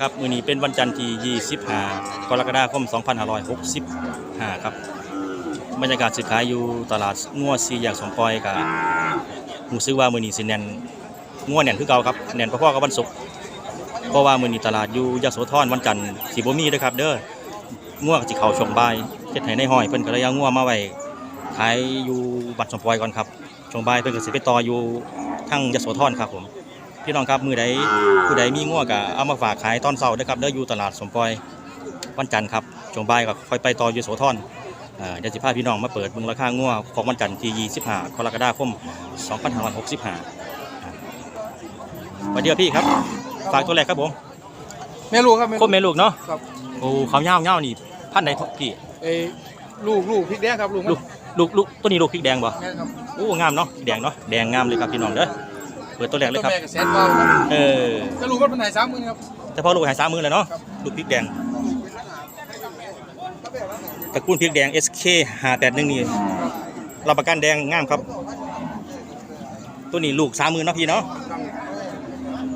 ครับมือนี้เป็นวันจันทร์ที่25กรกฎาคม 2565 ครับ บรรยากาศซื้อขายอยู่ตลาดงัวซีอยางสองปอยกับหูซื้อว่ามือนี้สิแนนงัวแนนคือเก่าครับแน่นพ่อๆกับวันศุกร์เพราะว่ามือนี้ตลาดอยู่ยาโสธรวันจันทร์สีบ่มีเด้อครับ เด้องัวก็สิเข้าช่วงบายเฮ็ดให้ในห้อยเพิ่นก็เลยเอางัวมาไว้ขายอยู่บัดสองปอยก่อนครับช่วงบายเพิ่นก็สิไปต่ออยู่ทั้งยาโสธรครับผม พี่น้องครับมือใดผู้ใดมีงัวก็เอามาฝากขายตอนเช้าเด้อครับเด้ออยู่ตลาดสมปอยวันจันทร์ครับช่วงบ่ายก็ค่อยไปต่ออยู่โสธรเอ่อเดี๋ยวสิพาพี่น้องมาเปิดเบิ่งราคางัวของวันจันทร์ที่25กรกฎาคม2565สวัสดีครับพี่ครับ ฝากตัวแรกครับผมแม่ลูกครับแม่โคมแม่ลูกเนาะครับโอ้เขาเงาเงานี่พันไหนพี่เอ้ยลูกลูกพริกแดงครับลูกมันลูกลูกลูกตัวนี้ลูกพริกแดงบ่แม่ครับโอ้งามเนาะพริกแดงเนาะแดงงามเลยครับพี่น้องเด้อ เปิดตัวแรกเลยครับ ต้นแม่กับแสนเก้าครับเออถ้าลูกมันเป็นไหนสามหมื่นครับ แต่พอลูกหายสามมือเลยเนาะครับลูกพริกแดงตระกูลพริกแดง SK 581นี่รับประกันแดงงามครับ ตัวนี้ลูกสามมือเนาะพี่เนาะ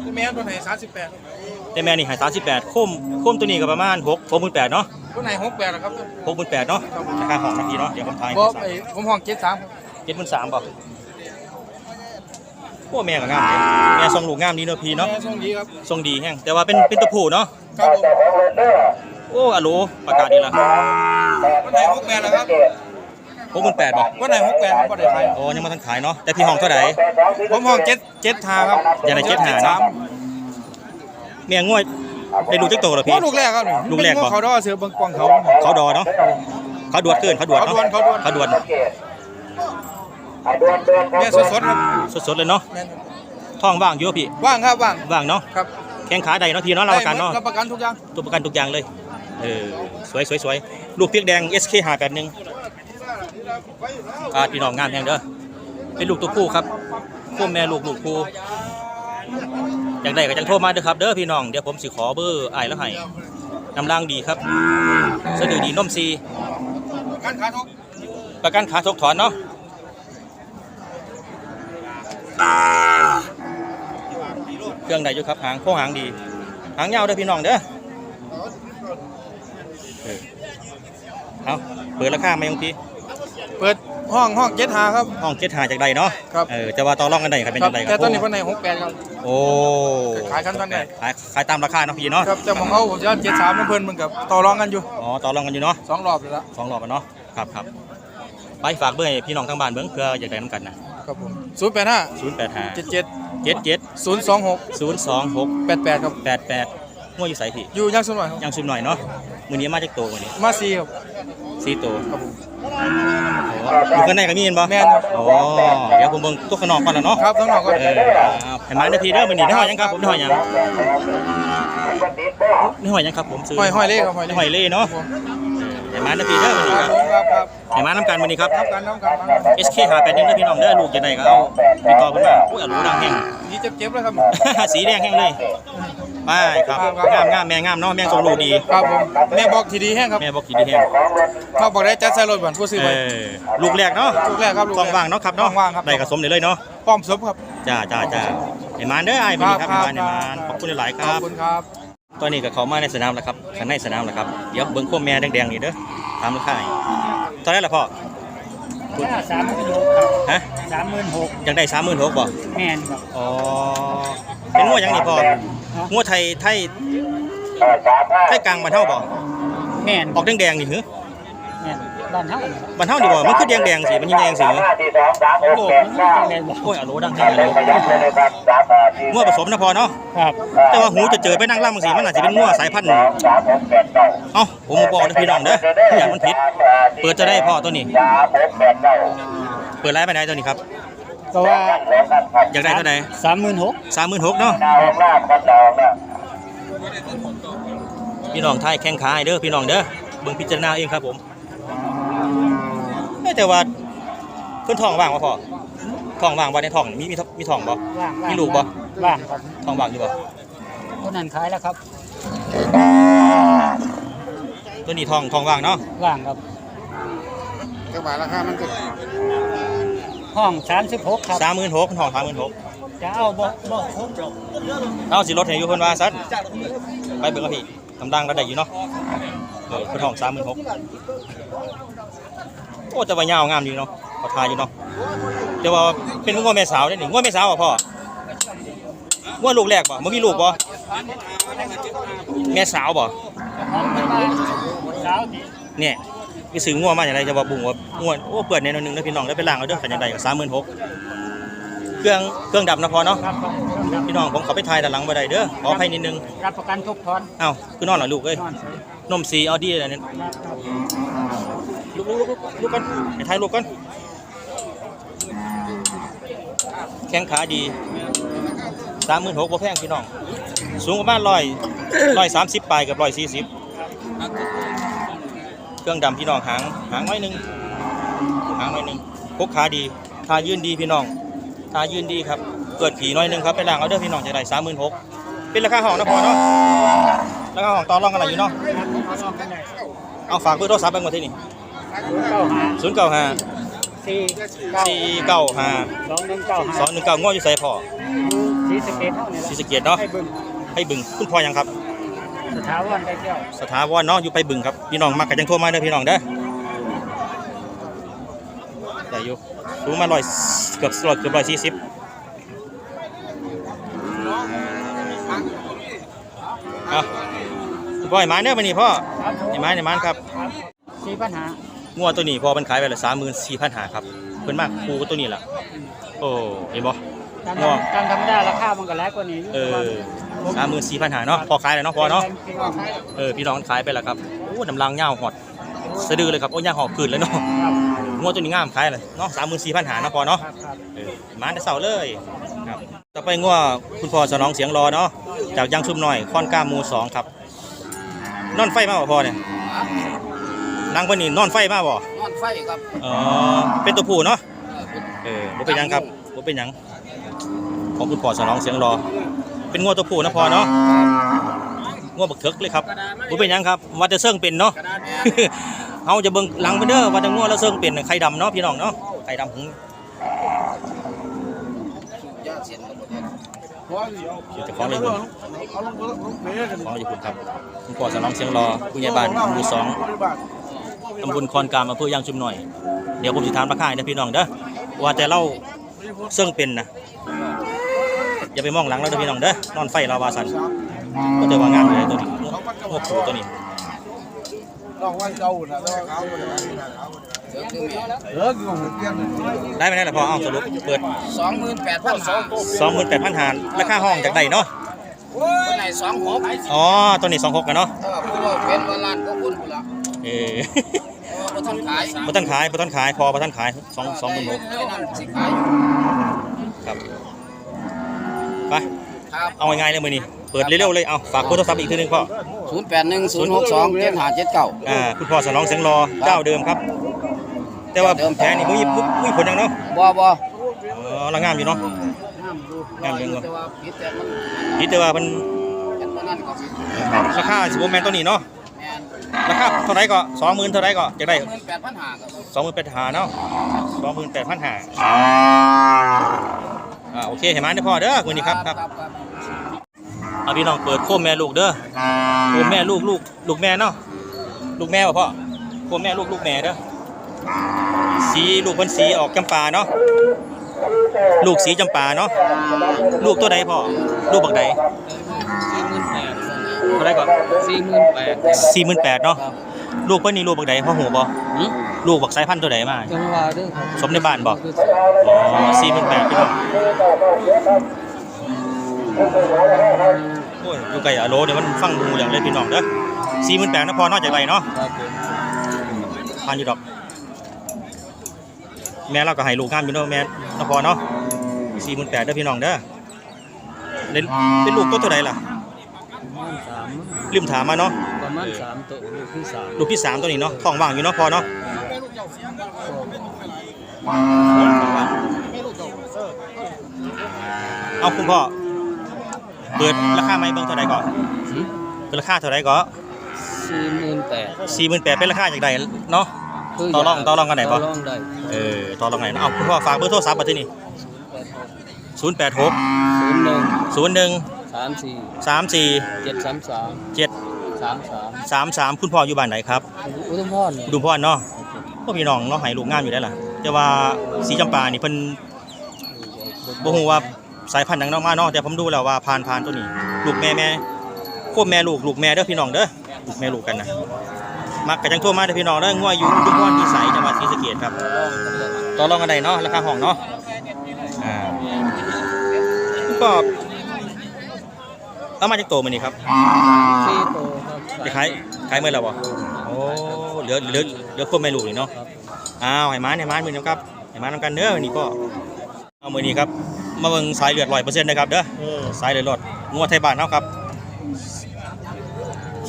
ตัวแม่ตัวไหนสามสิบแปดแต่แม่นี่หายสามสิบแปดโคมโคมตัวนี้ก็ประมาณหกหกหมื่นแปดเนาะตัวไหนหกแปดครับหกหมื่นแปดเนาะราคาของเนาะพี่เนาะเดี๋ยวผมทายบ่ไอ้ผมห้องเจ็ดสามเจ็ดหมื่นสามป่ะ โอ้แม่ก็งามเลยแม่ทรงลูกงามดีเนาะพี่เนาะแม่ช่วงนี้ครับทรงดีแฮงแต่ว่าเป็นเป็นตัวผู้เนาะครับผมโอ้อะโหลประกาศดีละตัวไหนหกแปดครับหกหมื่นแปดป่ะตัวไหนหกแปดครับบ่ได้ขายโอ้ยังมาทันขายเนาะแต่พี่ห้องเท่าไหร่ผมห้องเจ็ดเจ็ดทาครับอย่าได้เจ็ดหาสามเมียง่วยได้ดูจักโตแล้วโอ้พี่ลูกแรกครับนี่ลูกแรกบ่เป็นเขาดอเสือเบิงกวางเขาเขาดอเนาะเขาดวดขึ้นเขาดวดเนาะเขาดวดเขาดวด แม่สดๆครับสดๆเลยเนาะแม่นท้องว่างอยู่พี่ว่างครับว่างว่างเนาะครับแข้งขาใดเนาะพี่เนาะรับประกันเนาะได้หมดรับประกันทุกอย่างตัวประกันทุกอย่างเลยเออสวยสวยสวยลูกเพียกแดง SK 581อ่าพี่น้องงามแฮงเด้อเป็นลูกตัวผู้ครับคู่แม่ลูกลูกผู้อย่างใดก็จังโทรมาเด้อครับเด้อพี่น้องเดี๋ยวผมสิขอเบอร์อ้ายแล้วให้นำรางดีครับสะดือดีนมซีการขาทุกประกันขาทกถอนเนาะ เครื่องใดอยู่ครับหางโค้งหางดี หางยาวเด้อพี่น้องเด้อเออเอาเปิดราคาไหมยงพี่เปิดห้องห้องเจ็ดหาครับ ห้องเจ็ดหาจากใดเนาะครับ เออจะว่าต่อรองกันได้ครับเป็นครัจับงใดคแต่รับตอนนี้วันไหนหกแปดครับ โอ้ขายกันตอนไหน ขายขายตามราคาเนาะพี่เนาะครับจะมองเขาผมจะเจ็ดสามเพื่อนมึงกับต่อรองกันอยู่อ๋อต่อรองกันอยู่เนาะสองรอบเลยละสองรอบอะเนาะครับครับไปฝากเบอร์ให้พี่น้องทางบ้านเบิ้งเพื่ออยากได้น้ำกันนะ ครับผมศูนย์แปดห้าศูนย์แปดห้าเจ็ดเจ็ดเจ็ดเจ็ดศูนย์สองหกศูนย์สองหกแปดแปดครับแปดแปดง่วอยู่ใส่พี่อยู่ยังสุดหน่อยครับยังซุมหน่อยเนาะมือนี้มาจากโตวันนี้มาซีครับสี่โตครับผมอยู่ข้างในก็มีเห็นบ่แม่นครับอ๋อเดี๋ยวผมเบิ่งตัวข้างนอกก่อนละเนาะครับทั้งนอกก็เออเอาเห็นไหมนาทีเด้อมือนี้ได้หอยยังครับผมได้หอยยังได้หอยยังครับผมซื้อห้อยห้อยเล่ครับห้อยได้เล่หอยเล่เนาะ เออเห็นไหมนาทีเด้อมือนี้คครัรับบผมครับครับเห็นไหมน้ำกันมือนี้ครับครับกันน้ำกันมา SK หาแปดหนึ่งเด้อพี่น้องเด้อลูกจะได้ก็เอาติดต่อเพิ่นมาอุ้ยอรูดังแห้งนี่เจ็บๆเลยครับ สีแดงแห้งเลยไปครับครับงามงามแม่งามเนาะแม่งทรงลูกดีครับผมแม่บอกทีดีแห้งครับแม่บอกขีดีแห้งเขาบอกได้จัดใส่รถบันผู้ซื้อเอไปอลูกแรกเนาะลูกแรกครับลูกท้องแรกว่างเนาะครับเนาะท้องว่างครับได้กระสมได้เลยเนาะป้อมสมครับจ้าจ้าจ้าเห็นมานเด้อไอ้ายมาดีครับครัเห็นมานเห็นบมานขอบคุณหลายๆคขรัอบบคุณครับ ตอนนี้ก็เข้ามาในสนามแล้วครับข้างในสนามแล้วครับ เดี๋ยวเบิ้งข้อแม่แดงๆนี่เด้อตามราคาให้ตอนแรกละพ่อสามหมื่นหกครับฮะสามหมื่นหกยังได้สามหมื่นหกบ่แม่นครับอ๋อเป็นงวดยังนี่พ่องวดไทยไทยไทยกลางบ้านเฮาบ่แม่นออกแดงๆนี่หือแม่น บ้านเฮาเนี่ยบ้านเฮานี่บ่มันคือแดงๆสิมันยิงแดงสิหือโลกมันไม่จังเลยบอกโอ้ยอะโหลดังแท้เลยงวดผสมนะพอเนาะครับแต่ว่าหูจะเจอไปนั่งล่ำบางสีมันอาจจะเป็นงัวสายพันธุ์เอ้าผมบอกนะพี่น้องเด้ออย่ามันผิด เปิดจะได้พ่อตัวนี้เปิดไลฟ์ไปไหนตัวนี้ครับ ก็ว่าอยากได้ตัวไหนสามหมื่นหกสามหมื่นหกเนาะพี่น้องไทยแข่งขาให้เด้อพี่น้องเด้อเบิ่งพิจารณาเองครับผม เอ้ยแต่ว่าเพิ่นท้องว่างบ่พ่อท้องว่างบ่ในท้องมีมีมีท้องบ่ ว่างมีลูกบ่ ว่างครับท้องว่างอยู่บ่คนนั้นขายแล้วครับ ตัวนี้ท้องท้องว่างเนาะว่างครับกระบะราคามันก็ห้องสามสิบหกครับสามหมื่นหกท้องสามหมื่นหกจะเอาบ่บ่ครบหรอกเอาสิรถให้อยู่เพิ่นว่าซัดไปเบิ่งกับพี่กำลังก็ได้อยู่เนาะเออเพิ่นห้อง36,000 โอ้แต่ว่ายาวงามดีเนาะขอทายอยู่เนาะแต่ว่าเป็นงัวแม่สาวเด้นี่งัวแม่สาวบ่พ่องัวลูกแรกบ่บ่มีลูกบ่แม่สาวบ่สาวที่เนี่ยไปซื้องัวมาอย่างไรจะว่าบุ้งว่างัวโอ้เปิดในนอยหนึงแล้วพี่น้องได้ไปล้างเอาเด้อกันอย่างไรก็36,000เครื่องเครื่องดับนะพอเนาะครับครับพี่น้องผมเขาไปถ่ายด้านหลังบ่ได้เด้อขออภัยนิดนึงรับประกันทุกทอนเอ้าคือนอนเหรอลูกเอ้ยนอนเฉยนมซีเอาดีอะไรเนี่ยครับ ลูกลูกลูกลูกกันให้ถ่ายลูกกัน แข้งขาดีสามหมื่นหกบ่แพงพี่น้อง สูงประมาณร้อยร้อยสามสิบปลายกับร้อยสี่สิบเครื่องดำพี่น้องหางหางน้อยหนึ่งหางน้อยหนึ่งพกขาดีทายืนดีพี่น้องทายืนดีครับ เกิดผีน้อยหนึ่งครับไปล้างเอาเด้อพี่น้องจะได้สามหมื่นหกเป็นราคาห้องนะพอเนาะราคาห้องต่อรองกันอะไรอยู่เนาะเอาฝากเบอร์โทรศัพท์ไปหมดที่นี่ ศูนย์เก้าห้าสี่เก้าสี่เก้าห้าสองหนึ่งเก้าห้าสองหนึ่งเก้าง้ออยู่ใส่พ่อสีสะเกตเท่านี้ศรีสะเกียดเนาะให้เบิ่งให้บึงคุณพ่อยังครับ สถาวันได้เที่ยวสถาวันเนาะอยู่ไปบึงครับพี่น้องมักกันจังโทรมาเด้อพี่น้องเด้อได้อยู่สูงมาร้อยเกือบร้อยเกือบร้อยสี่สิบเอาพ่อไอ้ไม้เด้อมานี่พ่อครับผมไอ้ไม้ไอ้ไม้ครับครับสี่ปัญหา งัวตัวนี้พอมันขายไปละสามหมื่นสี่พันหาครับเพิ่นมากคูก็ตัวนี้แหละโอ้เห็นบ่ตามง้อตามธรรมดาราคามันก็หลายกว่านี้อยู่เอประอมาณสามหมื่นสี่พันหาเนาะพอขายเลยเนาะพอเนาะพี่น้องครับเออพี่น้องขายไปแล้วครับโอ้น้ำลางเงาวหอดสะดือเลยครับโอ้ย่างหอบขืนเลยเนาะงัวตัวนี้งามขายเลยเนาะสามหมื่นสี่พันหาเนาะพอเนาะครับครับเออมาแต่เสาเลยครับต่อไปงัวคุณพ่อสนองเสียงรอเนาะจากยางชุมหน่อยค่อนก้ามหมูสองครับนอนไฟมาบ่พอเนี่ย นางคนนี้นอนไฟมาบ่นอนไฟครับเออเป็นตัวผู้เนาะเออเป็นเออบ่เป็นหยังครับบ่เป็นหยังของคุณพ่อสนองเสียงรอ เป็นงัวตัวผู้นะพอเนาะงัวบักเถิกเลยครับบ่เป็นหยังครับว่าจะเซิงเป็นเนาะเฮาจะเบิ่งหลังไปเด้อว่าจะงัวแล้วเซิงเป็นไข่ดำเนาะพี่น้องเนาะไข่ดำของยาเสียนกับประเทศเจ้าของเลยคุณของอยู่คุณครับคุณพ่อสนองเสียงรอผู้ใหญ่บ้านหมู่สอง ตำบลคอนกามอำเภอยางชุมหน่อย เดี๋ยวผมสิถามราคาให้นะพี่น้องเด้อว่าแต่เราเซิงเป็นนะอย่าไปมองหลังเราเด้อพี่น้องเด้อนอนไฟลาวาสันก็เจอว่างามอยู่เลยตัวนี้งวกผูตัวนี้น้องว่าเจ้าน่ะแต่ว่าเขาบ่ได้เดี๋ยวคือแม่เออคือผมเปลี่ยนเลยได้ไหมเนี่ยล่ะพอเอาสรุปเปิดสองหมื่นแปดพันสอง28,000หารราคาห้องจากใดเนาะคนไหนสองหกอ๋อตัวนี้26กันเนาะเออผู้ว่าเป็นวันล้านก็คุณผู้ละ เออเออบ่ทันขายบ่ทันขายบ่ทันขายพอบ่ทันขาย2 26,000ไอ้นั่นสิขายอยู่ครับไปครับเอาง่ายๆเลยมือนี้เปิดเร็วๆเลยเอาฝากเบอร์โทรศัพท์อีกทีหนึงพ่อศูนย์แปดหนึ่งศูนย์หกสองเจ็ดห้าเจ็ดเก้าอ่าคุณพ่อสนองเสียงรอเจ้าเดิมครับ แต่ว่าเดิมแพ้นี่มุ้ยมุ้ยมุ้ยผลยังเนาะบ่บ่อ๋อละงามอยู่เนาะงามเรื่องแต่ว่าผิดแต่มันคิดแต่ว่ามันเป็นวันนั้นก็สิราคาสิบแมนตัวนี้เนาะแม่น ราคาเท่าไหรก็สองหมื่นเท่าไหรก็จะได้หมื่นแปดพันห้าครับสองหมื่นแปดหาเนาะสองหมื่นแปดพันหาอ่าโอเคเห็นไหมเด้อพ่อเด้อคุณนี่ครับครับครับเอาพี่น้องเปิดโคมแม่ลูกเด้อโคมแม่ลูกลูกลูกแม่เนาะลูกแม่ป่ะพ่อโคมแม่ลูกลูกแม่เด้อสีลูกมันสีออกจำปาเนาะลูกสีจำปาเนาะลูกตัวใดพ่อลูกบักใดสี่หมื่นแปด เท่าไหรก่อนสี่หมื่นแปดสี่หมื่นแปดเนาะลูกเพิ่นนี่ลูกบักใดพ่อหูบ่หืมลูกบักสายพันธุ์ตัวใดมา จังหวะเด้อครับสมในบ้านบ่อ๋อสี่หมื่นแปดพี่น้องโอ้ยอยู่ไกลอะโลเดี๋ยวมันฟังดูเรื่องเลยพี่น้องเด้อสี่หมื่นแปดนะพอนอกจากไรเนาะครับผมพันอยู่ดอก แม่เราก็ให้ลูกงามอยู่เนาะแม่นะพอเนาะสี่หมื่นแปดเด้อพี่น้องเด้อเล่นเป็นลูกตัวเท่าไหร่ล่ะประมาณ สามลืมถามมาเนาะประมาณสามตัวลูกที่สามลูกที่สามตัวนี้เนาะท้องว่างอยู่เนาะพอเนาะเอาคุณพ่อเปิดราคาไหมเบิ่งเท่าไหร่ก่อนเปิดราคาเท่าไหร่ก่อนสี่หมื่นแปดสี่หมื่นแปดเป็นราคาจากใดเนาะต่อรองต่อรองกันไหนบ่ต่อรองได้เออต่อรองไหนเนาะเอาคุณพ่อฝากเบอร์โทรศัพท์มาที่นี่ศูนย์แปดหกศูนย์หนึ่งศูนย์หนึ่ง สามสี่สามสี่เจ็ดสามสามเจ็ดสามสามสามสามคุณพ่ออยู่บ้านไหนครับอุดมพรเนี่ยดูพ่อเนาะพวกพี่น้องเนาะให้ลูกงามอยู่ได้ล่ะแต่ว่าสีจำปานี่เพิ่นบ่ฮู้ว่าสายพันธุ์หยังเนาะมาเนาะแต่ผมดูแล้วว่าผ่านผ่านตัวนี้ ลูกแม่แม่ควบแม่ลูกลูกแม่เด้อพี่น้องเด้อลูกแม่ลูกกันนะมักกะจังโทั่วมาเด้อพี่น้องเด้องัวอยู่ทุกวันที่ใสจังหวัดศรีสะเกษครับต่อรองกันได้เนาะราคาห้องเนาะอ่าก็ เอามาจากโตมื้อนี้ครับสี่โตครับจะขายขายเมื่อไหร่บ่โอ้เหลือเหลือเหลือควบแม่ลูกนี่เนาะครับอ้าวให้มาให้มามือนี้ครับให้มาทำกันเด้อวันนี้ก็เอามือนี้ครับมาเบิ่งสายเลือดร้อยเปอร์เซ็นต์นะครับเด้อเออสายเลือดรอดงัวไทยบ้านเฮาครับ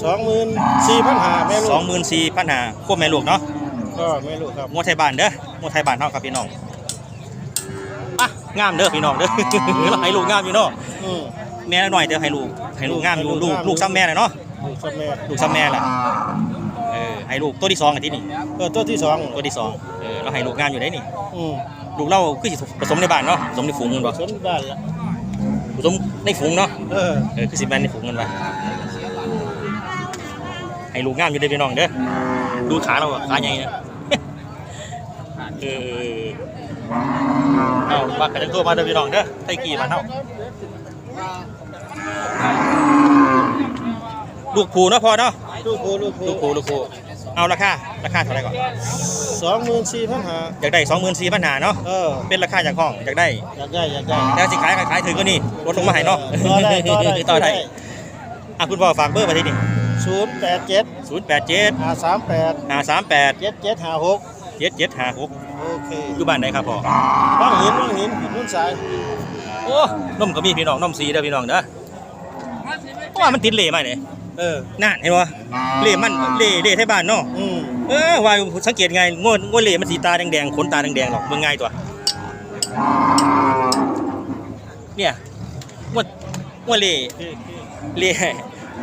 สองหมื่นสี่พันห้าแม่ลูสอกงหมื่นสี่พันห้าควบแม่ลูกเนาะก็แม่ลูกครับงัวไทยบ้านเด้องัวไทยบ้านเฮาครับพี่น้องอะงามเด้อพี่น้องเด้อให้ลูกงามอยู่เนาะอืม แม่ละหน่อยเด้อให้ลูกให้ลูกงามอยู่ลูกลูกซ้ำแม่น่ะเนาะลูกสับแม่ลูกซ้ำแม่แหละเออให้ลูกตัวที่สองอันที่นี่เออตัวที่สองตัวที่สองเออเราให้ลูกงามอยู่ได้นี่อืมลูกเราคือสิผสมในบ้านเนาะผสมในฝูงมันบ่สมบ้านละผสมในฝูงเนาะเออเออคือสิแม่นในฝูงกันวะให้ลูกงามอยู่เด้อพี่น้องเด้อดูขาเราอะขาใหญ่นะเออเอาฝากกันตัวมาเด้อพี่น้องเด้อไทยกี่มาเฮา ลูกผูเนาะพอเนาะลูกโคลูกโคลูกผูลูกผูเอาราคาราคาเท่าไหร่ก่อนสองหมื่นสี่พันห้าอยากได้สองหมื่นสี่พันหาเนาะเออเป็นราคาจากห้องอยากได้อยากได้อยากได้แล้วสิขายก็ขายถึงก็นี่ลดลงมาให้เนาะต่อได้ต่อได้ต่อได้อะคุณพ่อฝากเบอร์มาที่นี่ศูนย์แปดเจ็ดศูนย์แปดเจ็ดห้าสามแปดห้าสามแปดเจ็ดเจ็ดห้าหกเจ็ดเจ็ดห้าหกโอเคอยู่บ้านไหนครับพ่อบ้างหินบ้างหินหินนุ่นสาย โอ้นมก็มีพี่น้องนมสีเด้อพี่น้องเด้อเพราะว่ามันติดเหล่มาเนี่ยเออน่าเห็นบ่เหล่มันเหล่เหล่ไทยบ้านเนาะอืมเออว่าสังเกตไงงวดงวดเหล่มันสีตาแดงๆขนตาแดงๆหรอกเบิ่งง่ายตัวเนี่ยงวดงวดเหล่เหล่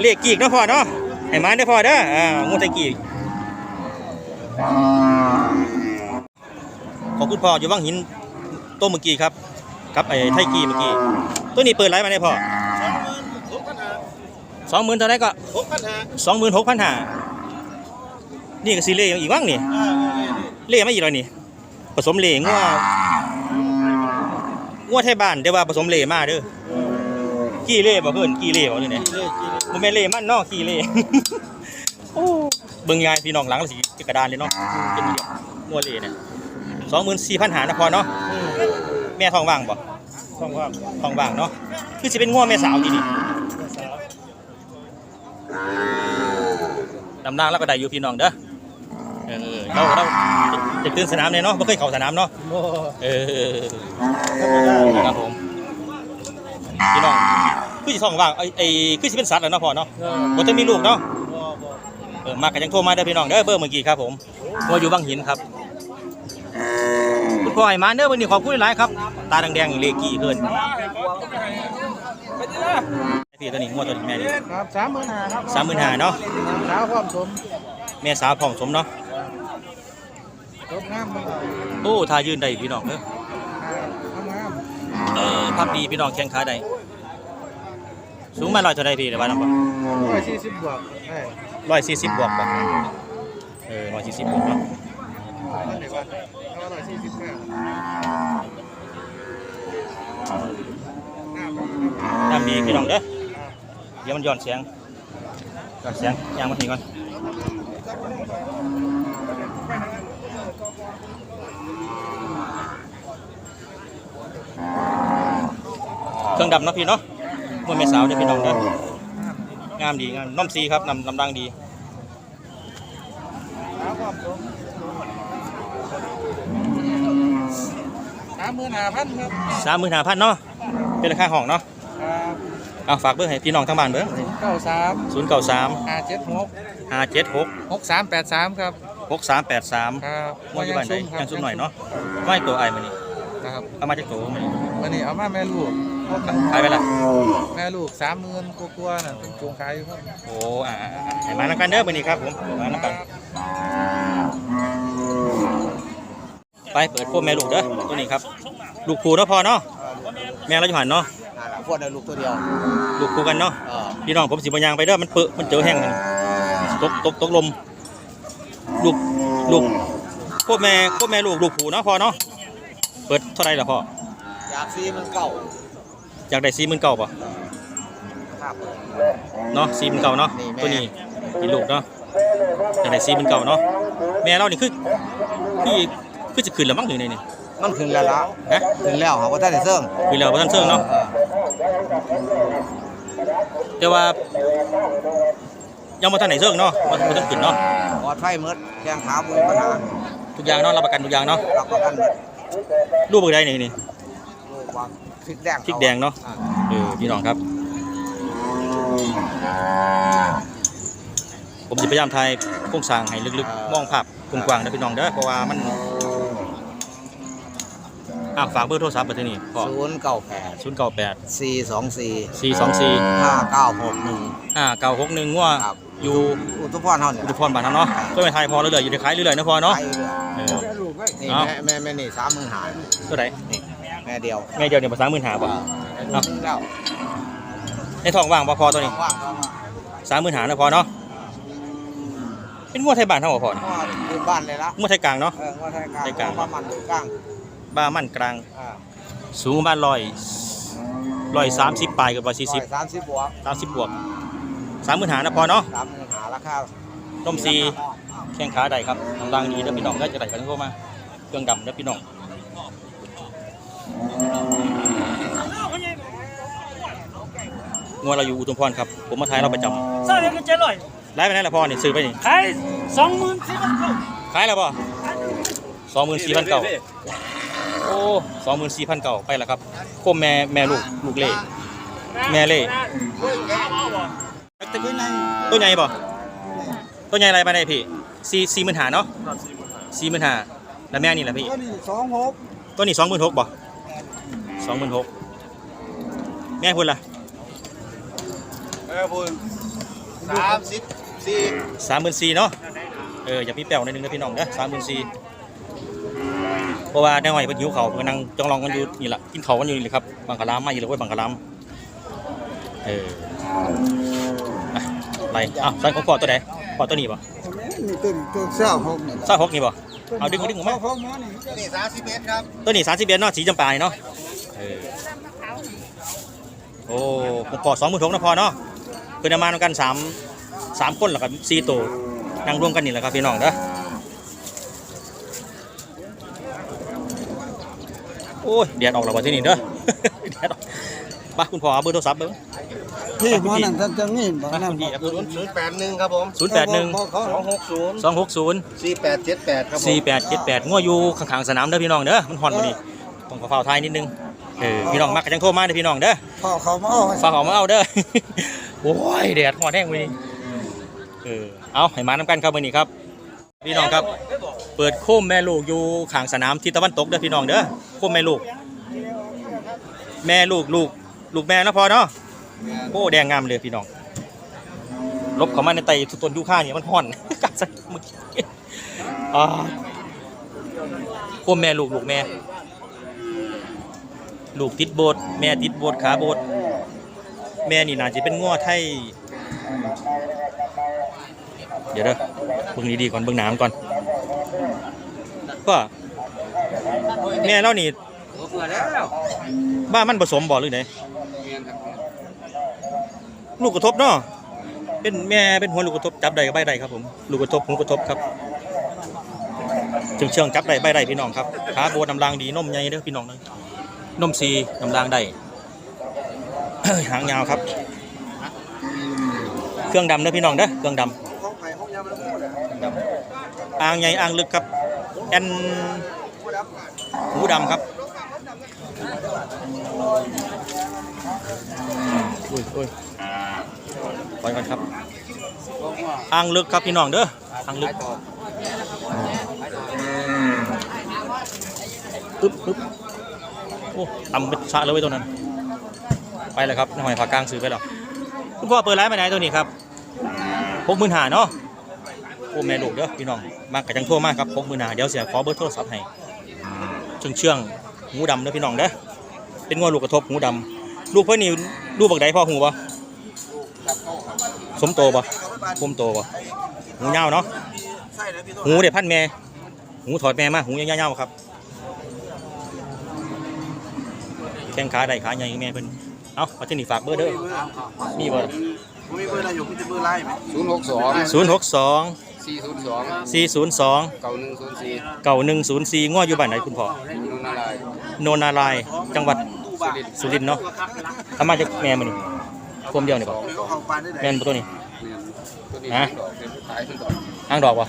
เหล่กีกเนาะพ่อเนาะให้มาเด้อพ่อเด้ออ่างวดไทยกีกของคุณพ่ออยู่วังหินโต้เมื่อกี้ครับ ครับไอ้ไทยกีเมื่อกี้ ตัวนี้เปิดไรมาได้พ่อสองหมื่นหกพันห้าสองหมื่นเท่าไหรก็หกพันห้าสองหมื่นหกพันห้านี่ก็สิเล่อีกว่างนี่อ่าเล่มาอีกแล้วนี่ ผสมเล่งัวงัวไทยบ้านแต่ว่าผสมเล่มาเด้อกี่เล่บ่เพิ่นกี่เล่บ่นี่เนี่ยเลขกี่บ่แม่นเล่มันเนาะกี่เล่โอ้เบิ่งยายพี่น้องหลังละสิเป็นกระดานเลยเนาะเป็นเหลี่ยมงัวเล่เนี่ยสองหมื่นสี่พันหานะพอเนาะอืม แม่ท้องว่างบ่สองความท้องว่างเนาะคือสิเป็นงัวแม่สาวทีนี่สาวดำนางแล้วก็ได้อยู่พี่น้องเด้อเออเราเราจะตื่นสนามเนี่ยเนาะบ่เคยเข้าสนามเนาะโอ้เออธรรมดาครับผมพี่น้องคือสิท้องว่างไอ้ไอ้คือสิเป็นสัตว์แล้วเนาะพ่อเนาะเออบ่จะมีลูกเนาะบ่บ่เออมากันยังโทรมาเด้อพี่น้องเด้อเบอร์เมื่อกี้ครับผมว่าอยู่บางหินครับคุณ พ่อให้มาเด้อวันนี้ขอบคุณหลายๆครับ ตาแดงๆเลกี้เกินพี่ตัวนี้งวดตัวนี้แม่นี่ครับสามหมื่นห้าครับสามหมื่นห้าเนาะสาวความสมแม่สาวผ่องสมเนาะจบงามมันโอ้ทายืนได้พี่น้องเด้อทำงามเออภาพดีพี่น้องแข้งขาได้สูงมาร้อยเท่าไรพี่เดี๋ยวว่าน้ำบ่ร้อยสี่สิบบวกใช่ร้อยสี่สิบบวกบ่เออร้อยสี่สิบบวกเนาะ น้ำดีพี่น้องเด้อเดี๋ยวมันย้อนเสียงย้อนเสียงยางมาทีก่อนเครื่องดำเนาะพี่เนาะมวยแม่สาวเด้อพี่น้องเด้องามดีงามน้อมซีครับนำนำดังดีาวความสมสามหมื่นห้าพันครับสามหมื่นห้าพันเนาะเป็นราคาห้องเนาะครับเอาฝากเบอร์ให้พี่น้องทั้งบ้านเบอร์เก้าสามศูนย์เก้าสามห้าเจ็ดหกห้าเจ็ดหกหกสามแปดสามครับหกสามแปดสามครับมวยอยู่บ้านไหนครับยังซุ่มหน่อยเนาะไม่ตัวไอ้มันนี่ครับเอามาจากตัวมันนี่วันนี้เอามาแม่ลูกขายไปละแม่ลูกสามหมื่นกว่าๆน่ะเป็นโครงขายอยู่ครับโอ้อ่าอ่าอ่าให้มาน้ำกันเด้อมันนี่ครับผมมาน้ำกันไปเปิดพวกแม่ลูกเด้อ ตัวนี้ครับ ลูกผูเนาะพอเนาะแม่เราอยู่หันเนาะนั่นล่ะพวกได้ลูกตัวเดียว ลูกคู่กันเนาะเออพี่น้องผมสิบยางไปเด้อมันเปอะมันเจอแห้งกันตกตกตกลม ลูกลูกโคแม่โคแม่ลูกลูกผูเนาะพ่อเนาะเปิดเท่าไหรล่ะพ่ออยากซีมันเก่าอยากได้สี่หมื่นเก้าป่ะครับเนาะสี่หมื่นเก้าเนาะนี่แม่ตัวนี้เป็นลูกเนาะอยากได้สี่หมื่นเก้าเนาะแม่เรานี่คือคือคือจะขึ้นแล้วมั้งหรือไงนี่ มันขึ้นแล้วละฮะขึ้นแล้วครับว่าท่านได้เสื่องขึ้นแล้วบ่ทันเซิงเนาะ ออแต่ว่ายังบ่ทันไหนเซิงเนาะบ่บ่ทันขึ้นเนาะ ปลอดภัยหมดแข้งขาบ่มีปัญหาทุกอย่างเนาะรับประกันทุกอย่างเนาะรับประกันหมดลูกเบอร์ใดนี่นี่ ลูกวางพริกแดงพริกแดงเนาะ อ่เออพี่น้องครับ ผมจะพยายามถ่ายโครงสร้างให้ลึกๆ มองภาพกว้างๆนะพี่น้องเด้อเพราะว่ามัน อะฝากเบอร์โทรศัพท์ไปที่นี่พอศูนย์เก้าแปดศูนย์เก้าแปดสี่สองสี่สี่สองสี่ห้าเก้าหกหนึ่งห้าเก้าหกหนึ่งว่าครับอยู่อุทุพรเท่าเนี่ยอุทุพรบ้านเราเนาะก็ไปถ่ายพอเรื่อยๆอยู่ในขายเรื่อยๆนะพอเนาะ ไปเรื่อยเออ นี่เอาแม่แม่แม่นี่สามหมื่นหาตัวไหนนี่แม่เดียวแม่เดียวเนี่ยภาษาหมื่นหาป่ะเอาแล้วในท้องว่างป่ะพอตัวนี้ว่างก็มาสามหมื่นหานะพอเนาะเป็นงวดไทยบ้านเท่าบ่พอเพราะว่าอยู่บ้านเลยละงวดไทยกลางเนาะ เออว่าไทยกลางไทยกลางเพระว่ามันอยู่กลาง บ้ามั่นกลาง อ่าสูงประมาณร้อยร้อยสามสิบปลายกับร้อยสี่สิบสามสิบบวกสามสิบบวกสามหมื่นหานะพอเนาะสามหมื่นหาราคาต้มซีแข้งขาใดครับทางดีแล้วพี่น้องได้จะได้กันเข้ามาเครื่องดำแล้วพี่น้องงวดเราอยู่อุทุมพรครับ ผมมาทายเราประจเศร้าเดียวกันเจ็ดร้อยำไล่ไปไหนละพ่อนี่ซื้อไปนี่ขายสองหมื่นสี่พันเก้าขายแล้วป่ะสองหมื่นสี่พันเก่า โอ้สองหมื่นสี่พันเก่าไปแล้วครับโคมแม่แม่ลูกลูกเล่แม่เล่ตัวใหญ่ป่ะตัวใหญ่อะไรไปไหนพี่สี่สี่หมื่นหาเนาะสี่หมื่นหาแล้วแม่นี่แหละพี่ก็นี่สองหกตัวนี้สองหมื่นหกป่ะสองหมื่นหกแม่พูดล่ะเออพูนสามสิบสี่สามหมื่นสี่เนาะเอออย่าพี่แป้วหนิดนึงนะพี่น้องเด้อสามหมื่นสี่ เพราะว่าได้หน่อยเพิ่นหิวเขาวเพิ่นนั่งจ้องรองกันอยู่นี่แหละกินเขาวกันอยู่นี่แหละครับบังคลามมาอยู่เลยเว้ยบังคลามเอออะไปอ้าวสั่งของพ่อตัวไหนพ่อตัวนี้ป่ะนี่ตัวตัวเสื้อหกนี่ซ่าหกนี่ป่ะเอาดึงดึงออกมาหกมานี่นี่สามสิบเอ็ดครับตัวนี้สามสิบเอ็ดเนาะสีจำปาเนาะเออโอ้ผมพอสองหมื่นหกนะพอเนาะเพิ่นเอามาด้วยกันสามสามคนแหละครับสี่ตัวนั่งร่วมกันนี่แหละครับพี่น้องเด้อ อ้ยแดดออกแล้ววันที่นี่เด้อ แดดออกมาคุณพ่อเอาเบอร์โทรศัพท์เบิ้งนี่มันนั่นจะจะนี่บอกนั่นคุณพี่ครับศูนย์ศูนย์แปดหนึ่งครับผมศูนย์แปดหนึ่งสองหกศูนย์สองหกศูนย์สี่แปดเจ็ดแปดครับผม สี่แปดเจ็ดแปดง้ออยู่ข้างๆสนามเด้อพี่น้องเด้อมันฮอนพอดีต้องขอเฝ้าทายนิดนึงเออพี่น้องมักกันจังโทรมาเด้อพี่น้องเด้อพ่อเขามาเอาฝากเอามาเอาเด้อ โอ้ยแดดหอดแห้งมื้อนี้เออเอาให้มาน้ำกันครับมื้อนี้ครับ พี่น้องครับ เปิดโคมแม่ลูกอยู่ข้างสนามทิศตะวันตกเด้อพี่น้องเด้อโคมแม่ลูก แม่ลูกลูกลูกแม่นะพอเนาะโอ้แดงงามเลยพี่น้องลบเข้ามาในไตต้นยูคาเนี่ยมันห่อนกัดใส่เมื่อกี้อ่าโคมแม่ลูกลูกแม่ ลูกติดโบสถ์แม่ติดโบสถ์ขาโบสถ์แม่นี่น่าจะเป็นง้อไทยเดี๋ยวเด้อเบิ่งดีๆก่อนเบิ่งหน้ำก่อน ก็แม่เล่านี่บ้ามันผสมบ่หรือไงลูกกระทบเนาะเป็นแม่เป็นหัวลูกกระทบจับได้กับใบได้ครับผมลูกกระทบหัวกระทบครับเชิงเชิงจับได้ใบได้พี่น้องครับขาโบน้ำรางดีนมใหญ่เด้อพี่น้องเด้อนมซีน้ำรางได้หางยาวครับ เครื่องดำเด้อพี่น้องเด้อเครื่องดำอ่างใหญ่อ่างลึกครับ แอนหูดำครับอุ้ยอุ้ยปล่อยก่อนครับอ่างลึกครับพี่น้องเด้ออ่างลึกปึ๊บปึ๊บโอ้ตำเป็นชะเลยเว้ตัวนั้น ไปแล้วครับน้องหอยผากลางซื้อไปแล้วคุณพ่อเปิดร้านไปไหนตัวนี้ครับพกมือหาเนาะ โอ้แม่ลูกเด้อพี่น้องมากระจังทั่วมากครับพกมือหาเดี๋ยวเสียขอเบอร์โทรศัพท์ให้เชื่องเชื่องๆหูดำเด้อพี่น้องเด้อเป็นงัวลูกกระทบหูดำลูกเพิ่นนี่ลูกบักใดพ่อหูบ่สมโตบ่พมโตบ่หูยาวเนาะใช่เลยพี่ต้นหูเด็ดพันแม่หูถอดแม่มาหูยาวๆครับแข้งขาได้ขาใหญ่แม่เพิ่นเอ้ามาที่นี่ฝากเบอร์เด้อมีเบอร์ผมมีเบอร์อะไรอยู่พี่จะเบอร์ไล่ไหมศูนย์หกสองศูนย์หกสอง สี่ศูนย์สองสี่ศูนย์สองเก้าหนึ่งศูนย์สี่เก่าหนึ่งศูนย์สี่ง้ออยู่บ้านไหนคุณพ่อ นุ่นอะไรโนนารายณ์จังหวัดตู้บ้าสุรินทร์เนาะทำมาจากแม่มันนี่พวมเดียวนี่บ่เดี๋ยวเขาปานได้ไหนแม่นบ่ตัวนี้ เนี่ยตัวนี้ฮะ ดอกเป็นขายขึ้นดอกอ้างดอกบ่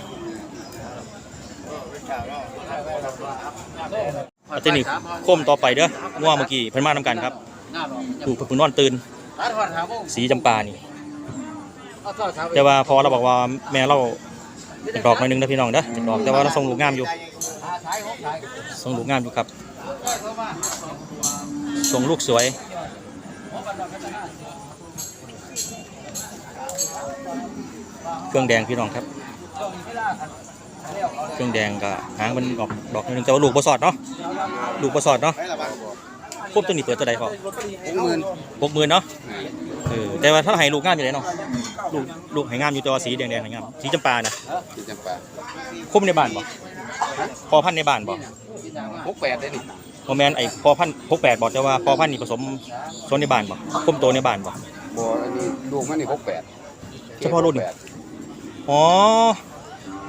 เอาที่นี่โค้มต่อไปเด้อง้อเมื่อกี้เพิ่นมาทำกันครับถูกเพิ่นนอนตื่น สีจำปานี่ แต่ว่าพอเราบอกว่าแม่เรา เป็นดอกหน่อยนึงนะพี่น้องเด้อเป็นดอกแต่ว่าเราส่งลูกงามอยู่ส่งลูกงามอยู่ครับส่งลูกสวยเครื่องแดงพี่น้องครับ เครื่องแดงก็หางมันออกดอกหน่อยหนึงแต่ว่าลูกประสอดเนาะลูกประสอดเนาะพวกตัวนี้เปิดตัวใดพอหกหมื่นหกหมื่นเนาะ เออแต่ว่าถ้าให้ลูกงามอยู่เลยเนาะลูกลูกให้งามอยู่ตัวสีแดงๆให้งามสีจำปานะที่จำปาคมในบ้านบ่พอพันธุ์ในบ้านบ่หกแปดได้นี่โมแมนไอ้พอพันธุ์หกแปดบอกแต่ว่าพอพันธุ์นี่ผสมชนในบ้านบ่คมโตในบ้านบ่บ่อันนี้ลูกมันนี่หกแปดเฉพาะรุ่นอ๋อ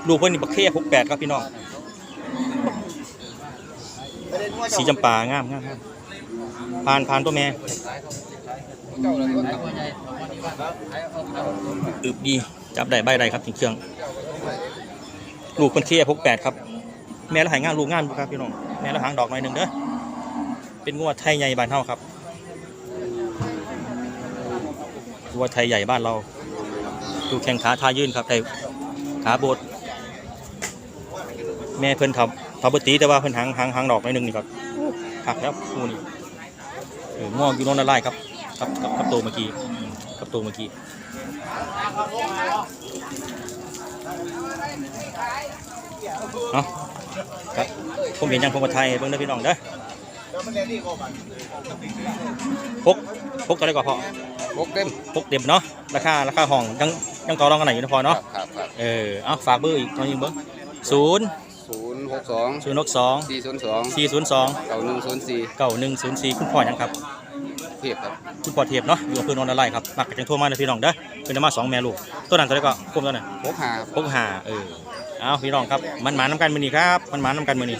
ลูกเพิ่นนี่บักเข้หกแปดครับพี่น้องสีจำปางามงามงามผ่านผ่านตัวแม่เจ้าเลยก็ อึบดีจับได้ใบได้ครับถึงเครื่อง ลูกเพิ่นเข้หกแปดครับ แม่ละหายงามลูกงามอยู่ครับพี่น้องแม่ละหางดอกหน่อยหนึ่งเด้อเป็นงัวไทยใหญ่บ้านเฮาครับงัวไทยใหญ่บ้านเราดูแข้งขาทายืนครับแต่ขาโบดแม่เพิ่นทำทำปตีแต่ว่าเพิ่นหางหางหางดอกหน่อยหนึ่งนี่ครับหักแล้วงูนี่เออง่วงอยู่โนนละลายครับ ครับกับกับตัวเมื่อกี้กับตัวเมื่อกี้เนาะครับผมเห็นยังผมมาไทยเบิ่งเด้อพี่น้องเด้อพกพกตัวได้ก่อนพอหกเต็มพกเต็มเนาะราคาราคาห้องยังยังต่อรองกันไหนอยู่นะพอครัเนาะบครับครับเออเอาฝากเบอร์อีกตอนนี้เบอร์ศูนย์ศูนย์หกสองศูนย์หกสองสี่ศูนย์สองสี่ศูนย์สองเก้าหนึ่งศูนย์สี่เก้าหนึ่งศูนย์สี่คุณพ่อยังครับ เทียบครับคุณพ่อเทียบเนาะอยู่อำเภอโนนทไร่ครับมักจังโทรมาเลยพี่น้องเด้อเป็นมาสองแม่ลูกตัวนั้นตัวนี้ก็คุ้มตัวนั้นหกห้าพกหาเออเอาพี่น้องครับมันหมาน้ำกันมือนี้ครับมันหมาน้ำกันมือนี้